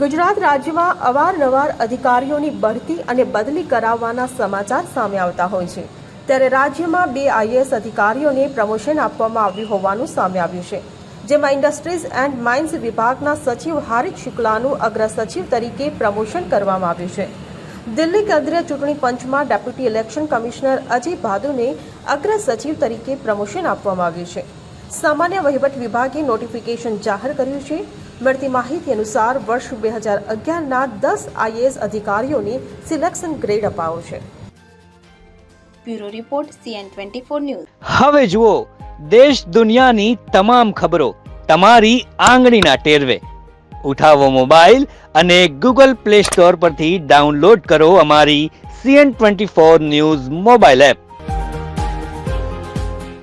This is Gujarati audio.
ગુજરાત રાજ્યમાં અવારનવાર અધિકારીઓની બઢતી અને બદલી કરાવવાના સમાચાર સામે આવતા હોય છે. ત્યારે રાજ્યમાં બે આઈએએસ અધિકારીઓને પ્રમોશન આપવામાં આવ્યું હોવાનું સામે આવ્યું છે. જેમાં ઇન્ડસ્ટ્રીઝ એન્ડ માઇન્સ વિભાગના સચિવ હારિક શુક્લાનું અગ્ર સચિવ તરીકે પ્રમોશન કરવામાં આવ્યું છે. દિલ્હી કેન્દ્રીય ચૂંટણી પંચમાં ડેપ્યુટી ઇલેક્શન કમિશનર અજય ભાદુને અગ્ર સચિવ તરીકે પ્રમોશન આપવામાં આવ્યું છે. સામાન્ય વહીવટ વિભાગે નોટિફિકેશન જાહેર કર્યું છે. મળતી માહિતી અનુસાર વર્ષ બે હજાર અગિયારના દસ આઈએએસ અધિકારીઓને સિલેક્શન ગ્રેડ અપાયો છે. Bureau report CN twenty four news. હવે જુઓ દેશ દુનિયાની તમામ ખબરો તમારી આંગળીના ટેરવે. ઉઠાવો મોબાઈલ અને ગૂગલ પ્લે સ્ટોર પરથી ડાઉનલોડ કરો અમારી CN twenty four news mobile app.